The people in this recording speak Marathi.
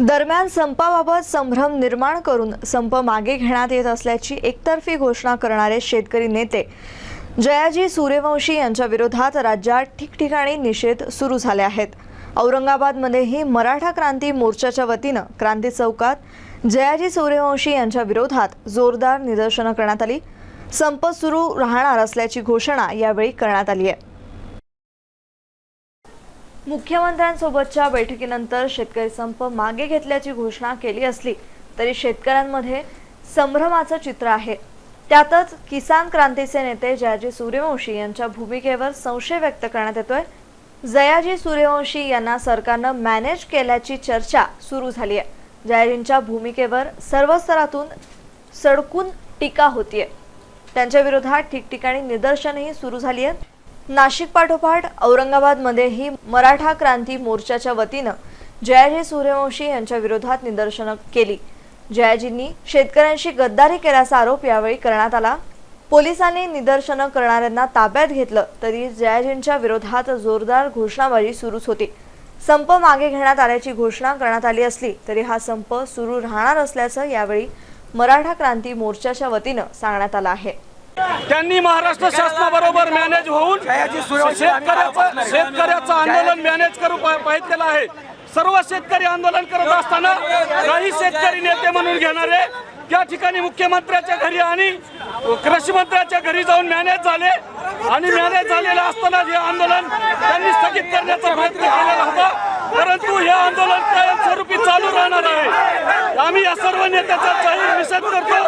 दरम्यान संपाबाबत संभ्रम निर्माण करून संप मागे घेण्यात येत असल्याची एकतर्फी घोषणा करणारे शेतकरी नेते जयाजी सूर्यवंशी यांच्या विरोधात राज्यात ठिकठिकाणी निषेध सुरू झाले आहेत. औरंगाबादमध्येही मराठा क्रांती मोर्चाच्या वतीनं क्रांती चौकात जयाजी सूर्यवंशी यांच्या विरोधात जोरदार निदर्शनं करण्यात आली. संप सुरू राहणार असल्याची घोषणा यावेळी करण्यात आली आहे. मुख्यमंत्र्यांसोबतच्या बैठकीनंतर शेतकरी संप मागे घेतल्याची घोषणा केली असली तरी शेतकऱ्यांमध्ये संभ्रमाचं चित्र आहे. त्यातच किसान क्रांतीचे नेते जयाजी सूर्यवंशी यांच्या भूमिकेवर संशय व्यक्त करण्यात येतोय. जयाजी सूर्यवंशी यांना सरकारनं मॅनेज केल्याची चर्चा सुरू झाली आहे जयाजींच्या भूमिकेवर सर्व स्तरातून सडकून टीका होतीये. त्यांच्या विरोधात ठिकठिकाणी निदर्शनही सुरू झाली आहेत नाशिक पाठोपाठ औरंगाबादमध्येही मराठा क्रांती मोर्चाच्या वतीनं जयाजी सूर्यवंशी यांच्या विरोधात निदर्शनं केली. जयाजींनी शेतकऱ्यांशी गद्दारी केल्याचा आरोप यावेळी करण्यात आला. पोलिसांनी निदर्शनं करणाऱ्यांना ताब्यात घेतलं तरी जयाजींच्या विरोधात जोरदार घोषणाबाजी सुरूच होती. संप मागे घेण्यात आल्याची घोषणा करण्यात आली असली तरी हा संप सुरू राहणार असल्याचं यावेळी मराठा क्रांती मोर्चाच्या वतीनं सांगण्यात आलं आहे. त्यांनी महाराष्ट्र शासनाबरोबर मॅनेज होऊन शेतकऱ्याचं शेतकऱ्याचं आंदोलन मॅनेज करू पाहिजेलं आहे. सर्व शेतकरी आंदोलन करत असताना काही शेतकरी नेते म्हणून घेणारे त्या ठिकाणी मुख्यमंत्र्याच्या घरी आणि कृषी मंत्र्याच्या घरी जाऊन मॅनेज झाले. आणि मॅनेज झालेलं असताना हे आंदोलन त्यांनी स्थगित करण्याचा प्रयत्न केलेला होता. परंतु हे आंदोलन कायमस्वरूपी चालू राहणार आहे. आम्ही या सर्व नेत्याचा जाहीर निषेध करतो.